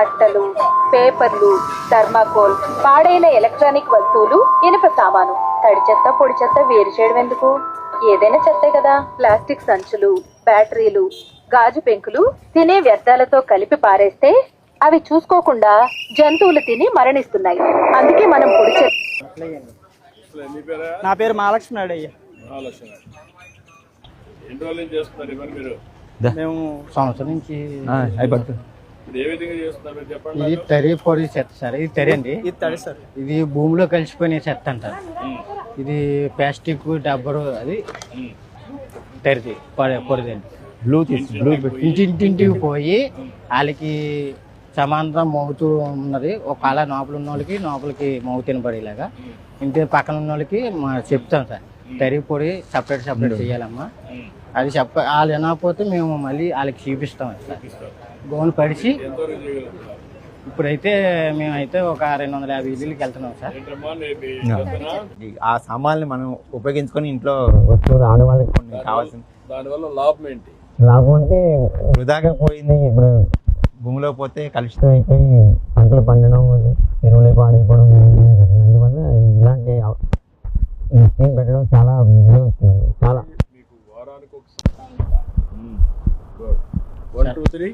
అట్టలు పేపర్లు థర్మాకోల్ పాడైన ఎలక్ట్రానిక్ వస్తువులు ఇనుప సామాను. తడి చెత్త పొడి చెత్త వేరు చేయడం ఎందుకు? ఏదైనా చెత్తే కదా. ప్లాస్టిక్ సంచులు బ్యాటరీలు గాజు పెంకులు తినే వ్యర్థాలతో కలిపి పారేస్తే అవి చూసుకోకుండా జంతువులు తిని మరణిస్తున్నాయి. అందుకే మనం పొడి చెత్త నీ పేరా మహాలక్ష్మి నాయుడు. అయ్యా మేము సంవత్సరం నుంచి అయిపోతుంది. ఇది తరి పొడి చెత్త సార్. ఇది తరి అండి. ఇది తడి సార్. ఇది భూమిలో కలిసిపోయిన చెత్త అంటారు ఇది ప్లాస్టిక్ డబ్బరు అది తరిది పొడి పొడిదండి బ్లూ తీసి బ్లూ ఇంటింటింటికి పోయి వాళ్ళకి సమాంతరం మోగుతూ ఉన్నది. ఒక అలా లోపల ఉన్న వాళ్ళకి లోపలికి మోగు తినబడేలాగా. ఇంటి పక్కన ఉన్న వాళ్ళకి మా చెప్తాం సార్. తరి పొడి సపరేట్ సపరేట్ చేయాలమ్మా. అది చెప్ప వాళ్ళు వినకపోతే మేము మళ్ళీ వాళ్ళకి చూపిస్తాం సార్. గోను పడిచి ఇప్పుడైతే మేమైతే ఒక రెండు వందల యాభై ఇల్లుకి వెళ్తున్నాం సార్? ఆ. సామాన్లు మనం ఉపయోగించుకొని ఇంట్లో వస్తువులు ఆడవాళ్ళకి కొన్ని కావాల్సిన దానివల్ల లాభం ఏంటి? లాభం అంటే వృధాగా పోయింది. ఇప్పుడు భూమిలో పోతే కలుషితం అయిపోయి పంటలు పండడం ఎరువులు పాడైపోవడం. అందువల్ల ఇలాంటి స్కీమ్ పెట్టడం చాలా చాలా. మీకు వారానికి ఒకసారి one two three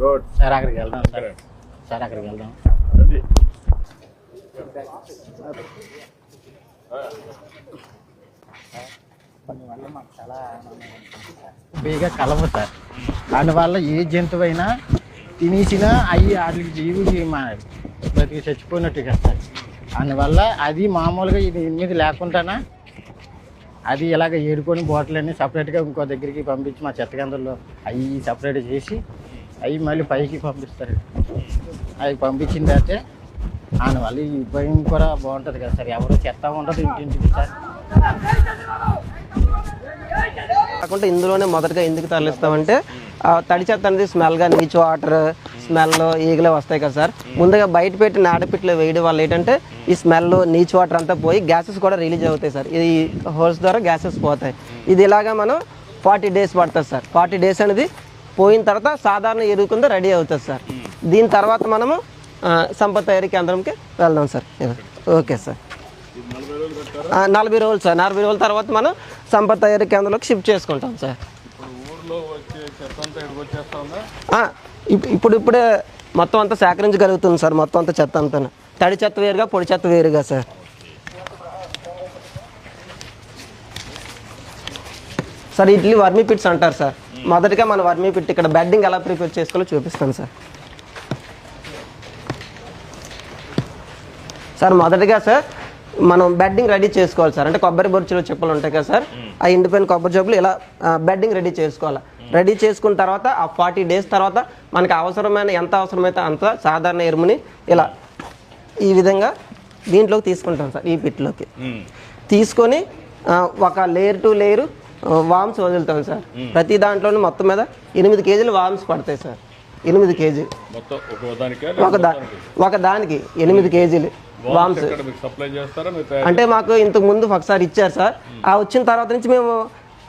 good. Sir అక్కడికి వెళ్దాం. సార్. సార్ అక్కడికి వెళ్దాం. రండి. బేగా కలవు సార్. దానివల్ల ఏ జంతువైనా తినేసినా అవి వాటికి జీవుకి మా బతికి చచ్చిపోయినట్టు కదా సార్. అందువల్ల అది మామూలుగా ఇది మీద లేకుండానా అది ఇలాగ ఏడుకొని బాటిల్ సపరేట్గా ఇంకో దగ్గరికి పంపించి మా చెత్త అవి సపరేట్ చేసి అవి మళ్ళీ పైకి పంపిస్తారు. అవి పంపించిన తర్వాత దానివల్ల ఈ భయం కూడా బాగుంటుంది కదా సార్. ఎవరు చెత్త ఉండదు ఇంటింటికి సార్. కాకుండా ఇందులోనే మొదటగా ఎందుకు తరలిస్తామంటే తడి చెత్త అనేది స్మెల్గా నీచు వాటర్ స్మెల్ ఈగలే వస్తాయి కదా సార్. ముందుగా బయట పెట్టి నాడపిట్లో వేయడం వల్ల ఏంటంటే ఈ స్మెల్ నీచ్ వాటర్ అంతా పోయి గ్యాసెస్ కూడా రిలీజ్ అవుతాయి సార్. ఇది హోల్స్ ద్వారా గ్యాసెస్ పోతాయి. ఇది ఇలాగా మనం ఫార్టీ డేస్ పడుతుంది సార్. ఫార్టీ డేస్ అనేది పోయిన తర్వాత సాధారణ ఎరువు కింద రెడీ అవుతుంది సార్. దీని తర్వాత మనము సంపత్ సంపద తయారీ కేంద్రంకి వెళ్దాం సార్. Okay sir. నలభై రోజులు సార్. నలభై రోజుల తర్వాత మనం సంపద తయారీ కేంద్రంలోకి షిఫ్ట్ చేసుకుంటాం సార్. ఇప్పుడు ఊర్లో వచ్చే చెత్త అంతా ఇక్కడికి వచ్చేస్తా ఉందా? ఆ, ఇప్- ఇప్పుడు ఇప్పుడే మొత్తం అంతా సేకరించగలుగుతుంది సార్ మొత్తం అంతా చెత్త అంతా తడి చెత్త వేరుగా పొడి చెత్త వేరుగా సార్. సార్ ఇడ్లీ వర్మీ పిట్స్ అంటారు సార్. మొదటిగా మన వర్మీ పిట్ ఇక్కడ బెడ్డింగ్ ఎలా ప్రిపేర్ చేసుకోవాలో చూపిస్తాను సార్. సార్ మొదటిగా సార్ మనం బెడ్డింగ్ రెడీ చేసుకోవాలి సార్. అంటే కొబ్బరి బొరుచులు చెప్పులు ఉంటాయి కదా సార్. ఆ ఎండిపోయిన కొబ్బరి చెప్పులు ఇలా బెడ్డింగ్ రెడీ చేసుకోవాలి. రెడీ చేసుకున్న తర్వాత ఆ ఫార్టీ డేస్ తర్వాత మనకి అవసరమైన ఎంత అవసరమైతే అంత సాధారణ ఎరుముని ఇలా ఈ విధంగా దీంట్లోకి తీసుకుంటాం సార్ ఈ పిట్లోకి. తీసుకొని ఒక లేయర్ టు లేయర్ వామ్స్ వదులుతాం సార్. ప్రతి దాంట్లోనూ మొత్తం మీద ఎనిమిది కేజీలు వామ్స్ పడతాయి సార్. ఎనిమిది కేజీ. మొత్తం ఒక దానికే ఎనిమిది కేజీలు వామ్స్ అంటే మాకు ఇంతకు ముందు ఒకసారి ఇచ్చారు సార్. ఆ వచ్చిన తర్వాత నుంచి మేము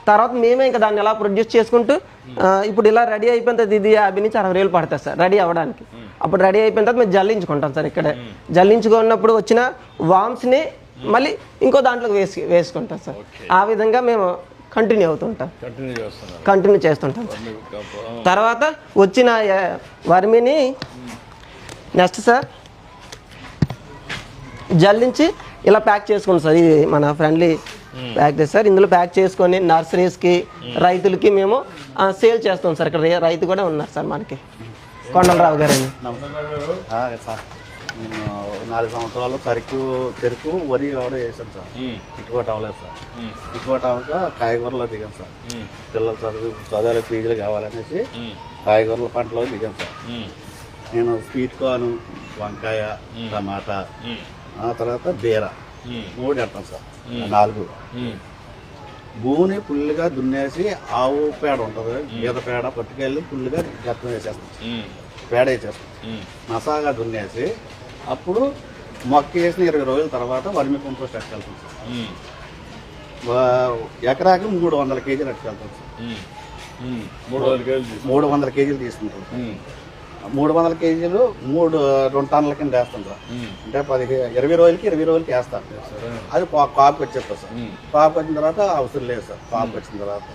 తర్వాత మేమే ఇంకా దాన్ని ఎలా ప్రొడ్యూస్ చేసుకుంటూ ఇప్పుడు ఇలా రెడీ అయిపోయిన తర్వాత ఇది యాభై నుంచి అరవై వేలు పడుతుంది సార్ రెడీ అవ్వడానికి. అప్పుడు రెడీ అయిపోయిన తర్వాత మేము జల్లించుకుంటాం సార్ ఇక్కడే. జల్లించుకున్నప్పుడు వచ్చిన వామ్స్ని మళ్ళీ ఇంకో దాంట్లోకి వేసి వేసుకుంటాం సార్. ఆ విధంగా మేము కంటిన్యూ అవుతుంటాం. కంటిన్యూ చేస్తుంటాం. సార్ తర్వాత వచ్చిన వర్మిని నెక్స్ట్ సార్ జల్లించి ఇలా ప్యాక్ చేసుకోండి సార్. ఇది మన ఫ్రెండ్లీ ప్యాక్ చేసి సార్. ఇందులో ప్యాక్ చేసుకొని నర్సరీస్కి రైతులకి మేము సేల్ చేస్తాం సార్. ఇక్కడ రైతు కూడా ఉన్నారు సార్ మనకి. కొండలరావు గారు. అని ఆ, సార్. నేను నాలుగు సంవత్సరాలు సరుకు చెరుకు వరి కూడా వేసాను సార్. ఇటుకోట అవ్వలేదు సార్. ఇటుకోట అవ్వక కాయగూరలో దిగాను సార్. పిల్లలు చదువు చదువుల ఫీజులు కావాలనేసి కాయగూరల పంటలో దిగాను సార్. నేను స్వీట్ కార్న్ వంకాయ టమాటా ఆ తర్వాత బీర మూడు ఎడతాను సార్. నాలుగు. భూమిని ఫుల్గా దున్నేసి ఆవు పేడ ఉంటుంది గీత పేడ పట్టుకెళ్ళి ఫుల్గా గత్తం వేసేస్తాం పేడ వేసేస్తాం మసాగా దున్నేసి అప్పుడు మొక్క వేసిన ఇరవై రోజుల తర్వాత వర్మి కంపోస్ట్ ఎక్కగలుగుతాం సార్ ఎకరాకి మూడు వందల కేజీలు అట్టుకెళ్తాం సార్. మూడు వందల కేజీలు తీసుకుంటాం మూడు వందల కేజీలు. మూడు వందల కేజీలు మూడు రెండు టన్నుల కింద వేస్తాం సార్. అంటే పది ఇరవై రోజులకి ఇరవై రోజులకి వేస్తాం అది కా- కాపుకి వచ్చేస్తాం సార్. కాపు వచ్చిన తర్వాత అవసరం లేదు సార్. కాపు వచ్చిన తర్వాత.